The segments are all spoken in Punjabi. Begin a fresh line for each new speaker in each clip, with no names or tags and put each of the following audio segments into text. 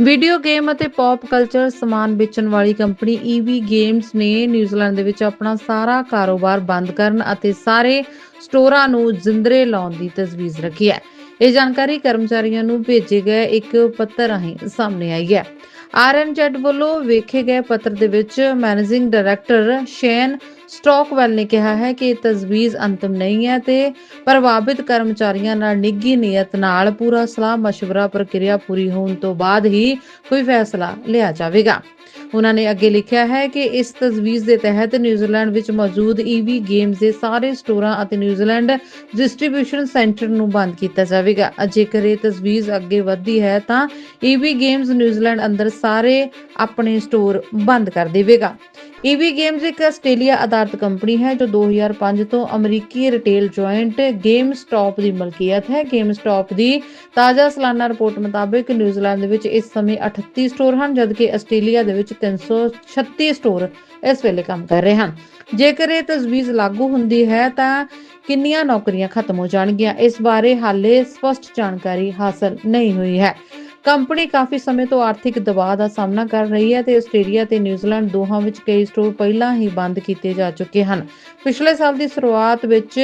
ਵੀਡੀਓ ਗੇਮ ਅਤੇ ਪੌਪ ਕਲਚਰ ਸਮਾਨ ਵੇਚਣ ਵਾਲੀ ਕੰਪਨੀ EV ਗੇਮਸ ਨੇ ਨਿਊਜ਼ੀਲੈਂਡ ਦੇ ਵਿੱਚ ਆਪਣਾ ਸਾਰਾ ਕਾਰੋਬਾਰ ਬੰਦ ਕਰਨ ਅਤੇ ਸਾਰੇ ਸਟੋਰਾਂ ਨੂੰ ਜ਼ਿੰਦਰੇ ਲਾਉਣ ਦੀ ਤਜਵੀਜ਼ ਰੱਖੀ ਹੈ। ਇਹ ਜਾਣਕਾਰੀ ਕਰਮਚਾਰੀਆਂ ਨੂੰ ਭੇਜੇ ਗਏ ਇੱਕ ਪੱਤਰ ਰਾਹੀਂ ਸਾਹਮਣੇ ਆਈ ਹੈ। ਆਰਐਨਜੈਡ ਵੱਲੋਂ ਵੇਖੇ ਗਏ ਪੱਤਰ ਦੇ ਵਿੱਚ ਮੈਨੇਜਿੰਗ ਡਾਇਰੈਕਟਰ ਸ਼ੇਨ ਸਟਾਕਵੈਲ ਨੇ ਕਿਹਾ ਹੈ ਕਿ ਇਹ ਤਜਵੀਜ਼ ਅੰਤਮ ਨਹੀਂ ਹੈ ਤੇ ਪ੍ਰਭਾਵਿਤ ਕਰਮਚਾਰੀਆਂ ਨਾਲ ਨਿੱਘੀ ਨੀਅਤ ਨਾਲ ਪੂਰਾ ਸਲਾਹ مشورہ ਪ੍ਰਕਿਰਿਆ ਪੂਰੀ ਹੋਣ ਤੋਂ ਬਾਅਦ ਹੀ ਕੋਈ ਫੈਸਲਾ ਲਿਆ ਜਾਵੇਗਾ ਉਹਨਾਂ ਨੇ ਅੱਗੇ ਲਿਖਿਆ ਹੈ ਕਿ ਇਸ ਤਜਵੀਜ਼ ਦੇ ਤਹਿਤ ਨਿਊਜ਼ੀਲੈਂਡ ਵਿੱਚ ਮੌਜੂਦ ਈਵੀ ਗੇਮਸ ਦੇ ਸਾਰੇ ਸਟੋਰਾਂ ਅਤੇ ਨਿਊਜ਼ੀਲੈਂਡ ਡਿਸਟ੍ਰੀਬਿਊਸ਼ਨ ਸੈਂਟਰ ਨੂੰ ਬੰਦ ਕੀਤਾ ਜਾਵੇਗਾ। ਜੇਕਰ ਇਹ ਤਜਵੀਜ਼ ਅੱਗੇ ਵਧਦੀ ਹੈ ਤਾਂ ਈਵੀ ਗੇਮਸ ਨਿਊਜ਼ੀਲੈਂਡ ਅੰਦਰ ਸਾਰੇ ਆਪਣੇ ਸਟੋਰ ਬੰਦ ਕਰ ਦੇਵੇਗਾ। EV ਗੇਮਸ ਇੱਕ ਆਸਟ੍ਰੇਲੀਆ ਆਧਾਰਿਤ ਕੰਪਨੀ ਹੈ, ਜੋ 2005 ਤੋਂ ਅਮਰੀਕੀ ਰਿਟੇਲ ਜੁਆਇੰਟ GameStop ਦੀ ਮਲਕੀਅਤ ਹੈ। GameStop ਦੀ ਤਾਜ਼ਾ ਸਾਲਾਨਾ ਰਿਪੋਰਟ ਮੁਤਾਬਕ ਨਿਊਜ਼ੀਲੈਂਡ ਦੇ ਵਿੱਚ ਇਸ ਸਮੇਂ 38 ਸਟੋਰ ਹਨ, ਜਦਕਿ ਆਸਟ੍ਰੇਲੀਆ ਦੇ ਵਿੱਚ 336 ਸਟੋਰ ਇਸ ਵੇਲੇ ਕੰਮ ਕਰ ਰਹੇ ਹਨ। ਜੇਕਰ ਇਹ ਤਜਵੀਜ਼ ਲਾਗੂ ਹੁੰਦੀ ਹੈ, ਤਾਂ ਕਿੰਨੀਆਂ ਨੌਕਰੀਆਂ ਖਤਮ ਹੋ ਜਾਣਗੀਆਂ? ਇਸ ਬਾਰੇ ਹਾਲੇ ਸਪਸ਼ਟ ਜਾਣਕਾਰੀ ਹਾਸਲ ਨਹੀਂ ਹੋਈ ਹੈ। ਕੰਪਨੀ ਕਾਫੀ ਸਮੇਂ ਤੋਂ ਆਰਥਿਕ ਦਬਾਅ ਦਾ ਸਾਹਮਣਾ ਕਰ ਰਹੀ ਹੈ ਤੇ ਆਸਟ੍ਰੇਲੀਆ ਤੇ ਨਿਊਜ਼ੀਲੈਂਡ ਦੋਹਾਂ ਵਿੱਚ ਕਈ ਸਟੋਰ ਪਹਿਲਾਂ ਹੀ ਬੰਦ ਕੀਤੇ ਜਾ ਚੁੱਕੇ ਹਨ। ਪਿਛਲੇ ਸਾਲ ਦੀ ਸ਼ੁਰੂਆਤ ਵਿੱਚ